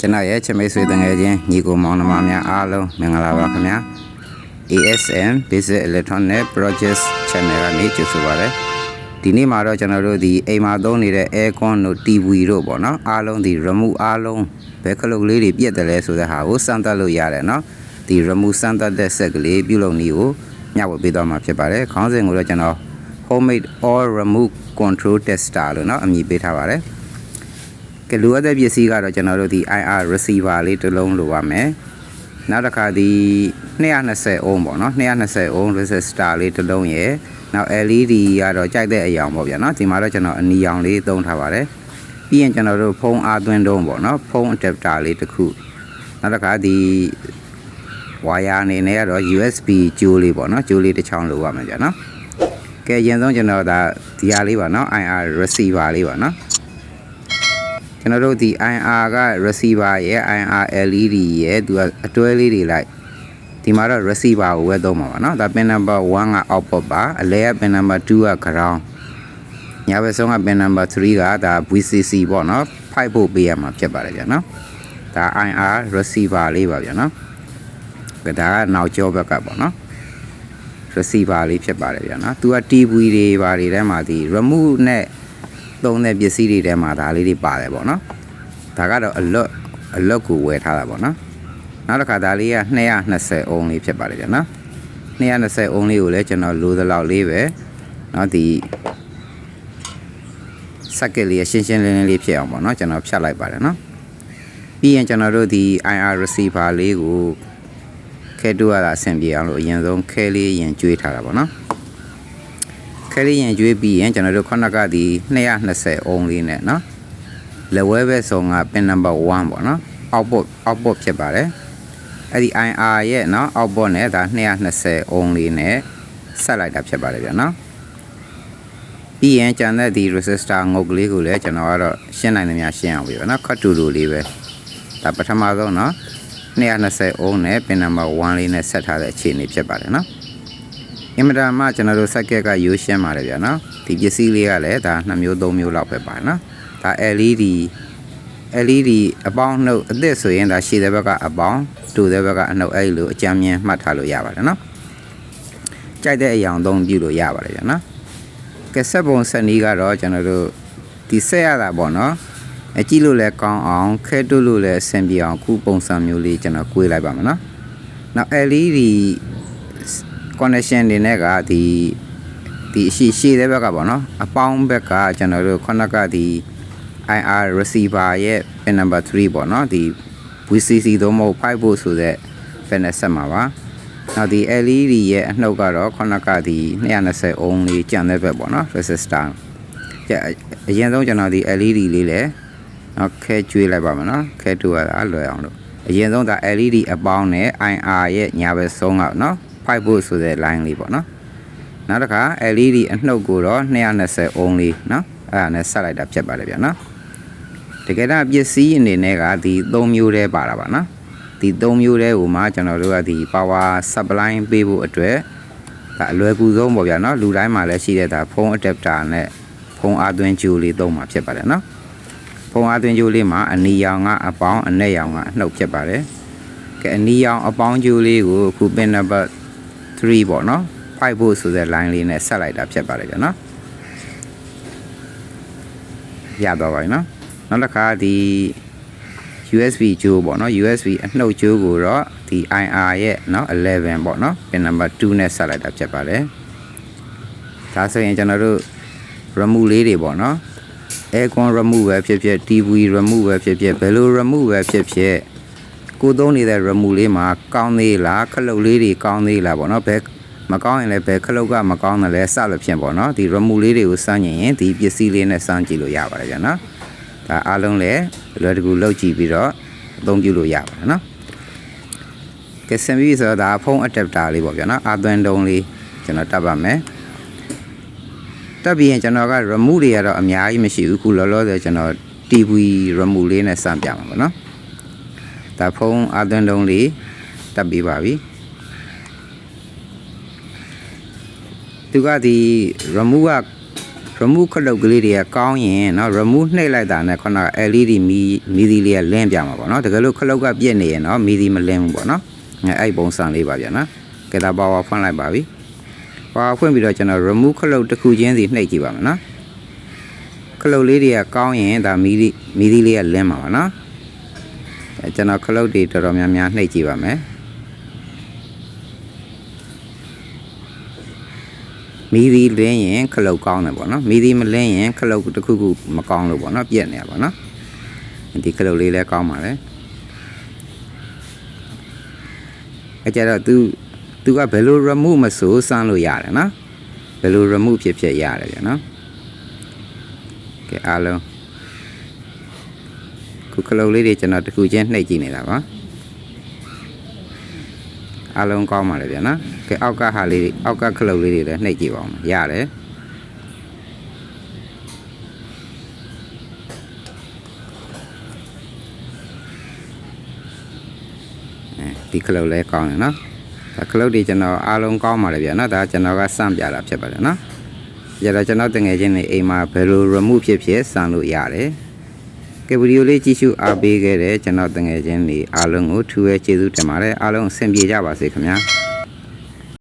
ကျွန်တော်ရဲ့ချစ်မိတ်ဆွေတငယ်ချင်းညီကိုမောင်နှမများအားလုံးမင်္ဂလာပါခင်ဗျာ ASM Basic Electronic Projects Channel ကနေကြိုဆိုပါရစေဒီနေ့မှာတော့ကျွန်တော်တို့ဒီအိမ်မှာသုံးနေတဲ့ aircon တို့ TV တို့ပေါ့နော်အားလုံးဒီ remote အားလုံးဘယ်ခလုတ်လေးတွေပြက်တယ်လဲဆိုတဲ့ဟာကိုစမ်းသပ်လို့ရတယ်နော်ဒီ remote စမ်းသပ်တဲ့ဆက်ကလေးပြုလုပ်နည်းကိုညဝပေးသွားမှာဖြစ်ပါတယ်ခေါင်းစဉ်ကိုတော့ကျွန်တော် homemade all remote control tester လို့နော်အမည်ပေးထားပါတယ် ကလိုအပ်တဲ့ပစ္စည်းကတော့ကျွန်တော်တို့ဒီ IR receiver လေးတစ်လုံးလိုပါမယ်နောက်တစ်ခါဒီ220 ohm ပေါ့နော်220 ohm resistor လေးတစ်လုံးရယ်နောက် LED ကတော့ကြိုက်တဲ့အရောင်ပေါ့ဗျာနော်ဒီမှာတော့ကျွန်တော်အနီရောင်လေးသုံးထားပါတယ်ပြီးရင်ကျွန်တော်တို့ဖုန်းအားသွင်းတုံးပေါ့နော်ဖုန်း adapter လေးတစ်ခုနောက်တစ်ခါဒီဝါယာအနေနဲ့ကတော့ USB ကြိုးလေးပေါ့နော်ကြိုးလေးတစ်ချောင်းလိုပါမှာကြာနော်ကဲအရင်ဆုံးကျွန်တော်ဒါဒီဟာလေးပါနော် IR receiver လေးပါနော် ကျွန်တော်တို့ဒီ IR က receiver ရဲ့ IR LED ရဲ့သူကအတွဲလေးတွေလိုက်ဒီမှာတော့ receiver ကိုဝယ်သုံးပါပါเนาะဒါ pin number 1က output ပါအလဲက pin number 2က ground ညာဘက်ဆုံးက pin number 3ကဒါ VCC ပေါ့เนาะဖိုက်ဖို့ပေးရမှာဖြစ်ပါတယ်ဗျာเนาะဒါ IR receiver လေးပါဗျာเนาะဒါကနောက်ကျောဘက်ကပေါ့เนาะ receiver လေးဖြစ်ပါတယ်ဗျာနော်။ तू က TV တွေဘာတွေထဲမှာဒီ remote နဲ့ သုံးတဲ့ပစ္စည်းတွေထဲမှာဒါလေးတွေပါတယ်ပေါ့နော်ဒါကတော့အလွတ်အလွတ်ကိုဝယ်ထားတာပေါ့နော်နောက်တစ်ခါဒါလေးက220အုံးလေးဖြစ်ပါတယ်ဗျာနော်220အုံးလေးကိုလည်းကျွန်တော်လိုသလောက်လေးပဲနော်ဒီစက်ကက်လေးရှင်းရှင်းလင်းလင်းလေးဖြစ်အောင်ပေါ့နော်ကျွန်တော်ဖြတ်လိုက်ပါတယ်နော်ပြီးရင်ကျွန်တော်တို့ဒီ IR receiver လေးကိုခဲတိုးရတာအဆင်ပြေအောင်လို့အရင်ဆုံးခဲလေးရင်ကျွေးထားတာပေါ့နော် ခဲလေးရင်ကျွေးပြီးရင်ကျွန်တော်တို့ခုနကဒီ220 ohm လေးနဲ့နော်လက်ဝဲဘက်ဆုံးက pin number 1ပေါ့နော် output output ဖြစ်ပါတယ်အဲ့ဒီ IR ရဲ့နော် output နဲ့ဒါ220 ohm လေးနဲ့ဆက်လိုက်တာဖြစ်ပါတယ်ဗျာနော်ပြီးရင်ကျန်တဲ့ဒီ resistor ငုတ်ကလေးကိုလည်းကျွန်တော်ကတော့ရှင်းနိုင်သမျှရှင်းအောင်ပြီဗျာနော်ခတ်တူတူလေးပဲဒါပထမဆုံးနော်220 ohm နဲ့ pin number 1လေးနဲ့ဆက်ထားတဲ့အခြေအနေဖြစ်ပါတယ်နော် အင်မတန်မှကျွန်တော်တို့ socket ကရိုးရှင်းပါတယ်ဗျာနော်ဒီပစ္စည်းလေးကလည်းဒါ2မျိုး3မျိုးလောက်ပဲပါတယ်နော်ဒါ LED LED အပေါင်းနှုတ်အသစ်ဆိုရင်ဒါရှည်တဲ့ဘက်ကအပေါင်းတူတဲ့ဘက်ကအနှုတ်အဲ့လိုအကြမ်းမြင်မှတ်ထားလို့ရပါတယ်နော်ကြိုက်တဲ့အရာအသုံးပြုလို့ရပါတယ်ဗျာနော်ကဲဆက်ပုံဆက်နည်းကတော့ကျွန်တော်တို့ဒီဆက်ရတာပေါ့နော်အကြည့်လို့လည်းကောင်းအောင်ခဲတုလို့လည်းအဆင်ပြေအောင်ခုပုံစံမျိုးလေးကျွန်တော်꿰လိုက်ပါမယ်နော်။နောက် LED connection တွေနဲ့ကဒီဒီအရှိရှိတဲ့ဘက်ကပေါ့နော်အပေါင်းဘက်ကကျွန်တော်တို့ခုနကဒီ IR receiver ရဲ့ pin number 3ပေါ့နော်ဒီ VCC သို့မဟုတ်5ဖို့ဆိုတဲ့ pin နဲ့ဆက်မှာပါ။နောက်ဒီ LED ရဲ့အနှုတ်ကတော့ခုနကဒီ220 ohm လေးကျန်တဲ့ဘက်ပေါ့နော် resistor ကြအရင်ဆုံးကျွန်တော်ဒီ LED လေးလည်းနော်ခဲကျွေးလိုက်ပါမယ်နော်ခဲတူရတာလွယ်အောင်လို့အရင်ဆုံးဒါ LED အပေါင်းနဲ့ IR ရဲ့ညာဘက်ဆုံးကနော် 5 volt ဆိုတဲ့ line လေးပေါ့နော်နောက်တစ်ခါ LED အနှုတ်ကိုတော့220 ohm လေးနော်အဲ့ဒါနဲ့ဆက်လိုက်တာဖြစ်ပါတယ်ဗျာနော်တကယ်တော့ပစ္စည်းအနေနဲ့ကဒီ3မျိုးတည်းပါတာပါနော်ဒီ3မျိုးတည်းကိုမှကျွန်တော်တို့ကဒီ power supply ပေးဖို့အတွက်ဒါအလွယ်ကူဆုံးပေါ့ဗျာနော်လူတိုင်းမှာလည်းရှိတဲ့ဒါဖုန်း adapter နဲ့ဖုန်းအားသွင်းကြိုးလေးသုံးမှာဖြစ်ပါတယ်နော်ဖုန်းအားသွင်းကြိုးလေးမှာအနီရောင်ကအပေါင်းအနက်ရောင်ကအနှုတ်ဖြစ်ပါတယ်ကဲအနီရောင်အပေါင်းကြိုးလေးကိုအခု pin number 3ပေါ့နော်5 volt ဆိုတဲ့ line လေးနဲ့ဆက်လိုက်တာဖြစ်ပါတယ်ဗျာနော်ရသွားပါပြီနော်နောက်တစ်ခါဒီ USB ဂျိုးပေါ့နော် USB အနှုတ်ဂျိုးကိုတော့ဒီ IR ရဲ့နော်11ပေါ့နော်ပင်နံပါတ်2နဲ့ဆက်လိုက်တာဖြစ်ပါတယ်ဒါဆိုရင်ကျွန်တော်တို့ remove လေးတွေပေါ့နော် aircon remove ပဲဖြစ်ဖြစ် TV remove ပဲဖြစ်ဖြစ်ဘယ်လို remove ပဲဖြစ်ဖြစ် ကိုသုံးနေတဲ့ remove လေးမှာကောင်းသေးလားခလုတ်လေးတွေကောင်းသေးလားပေါ့နော်ဘယ်မကောင်းရင်လည်းဘယ်ခလုတ်ကမကောင်းတယ်လဲစလို့ဖြစ်ပေါ့နော်ဒီ remove လေးတွေကိုစမ်းရင်ရင်ဒီပစ္စည်းလေးနဲ့စမ်းကြည့်လို့ရပါတယ်ဗျာနော်ဒါအားလုံးလည်းလွယ်တကူလုပ်ကြည့်ပြီးတော့အသုံးပြုလို့ရပါတယ်နော်ကဲဆင်ပြီးဆိုတော့ဒါဖုန်း adapter လေးပေါ့ဗျာနော်အာသွင်းတုံးလေးကျွန်တော်တပ်ပါမယ်တက်ပြီးရင်ကျွန်တော်က remove တွေကတော့အများကြီးမရှိဘူးခုလောလောဆယ်ကျွန်တော် TV remove လေးနဲ့စမ်းပြမှာပေါ့နော် ဒါဖုန်းအာသွင်းတုံးလေးတပ်ပြီးပါပြီသူကဒီ remove က remove ခလုတ်ကလေးတွေကကောင်းရင်เนาะ remove နှိပ်လိုက်တာနဲ့ခုနက LED မီမီဒီလေးကလင်းပြမှာပေါ့เนาะတကယ်လို့ခလုတ်ကပြည့်နေရင်เนาะမီဒီမလင်းဘူးပေါ့เนาะအဲအဲ့ပုံစံလေးပါဗျာနော်ကဲဒါပါဝါဖွင့်လိုက်ပါပြီပါဝါဖွင့်ပြီးတော့ကျွန်တော် remove ခလုတ်တစ်ခုချင်းစီနှိပ်ကြည့်ပါမယ်နော်ခလုတ်လေးတွေကကောင်းရင်ဒါမီဒီမီဒီလေးကလင်းမှာပါနော်အဲ ကျွန်တော်ခလုတ်တွေတော်တော်များများနှိပ်ကြည့်ပါမယ်မီဒီလင်းရင်ခလုတ်ကောင်းတယ်ပေါ့နော်မီဒီမလင်းရင်ခလုတ်တစ်ခုခုမကောင်းလို့ပေါ့နော်ပြက်နေရပါနော်ဒီခလုတ်လေးလည်းကောင်းပါလေအကြတော့ तू तू ကဘယ်လို remove မဆိုစမ်းလို့ရတယ်နော်ဘယ်လို remove ဖြစ်ဖြစ်ရတယ်ဗျာနော်ကဲအားလုံး ခုခလုတ်လေးတွေကျွန်တော်တစ်ခုချင်းနှိပ်ကြည့်နေတာပါအားလုံးကောင်းပါလေဗျာနော်ကဲအောက်ကဟာလေးတွေအောက်ကခလုတ်လေးတွေလည်းနှိပ်ကြည့်ပါဦးမယ်ရတယ်အဲဒီခလုတ်လည်းကောင်းတယ်နော်ဒါခလုတ်တွေကျွန်တော်အားလုံးကောင်းပါလေဗျာနော်ဒါကျွန်တော်ကစမ်းပြတာဖြစ်ပါတယ်နော်ကြတော့ကျွန်တော်တငယ်ချင်းတွေအိမ်မှာဘယ်လို remove ဖြစ်ဖြစ်စမ်းလို့ရတယ် ကဲဗီဒီယိုလေးကြည့်ရှုအားပေးခဲ့တဲ့ကျွန်တော်တငယ်ချင်းတွေအားလုံးကိုထူးရဲ့ကျေးဇူးတင်ပါတယ်အားလုံးအဆင်ပြေကြပါစေခင်ဗျာ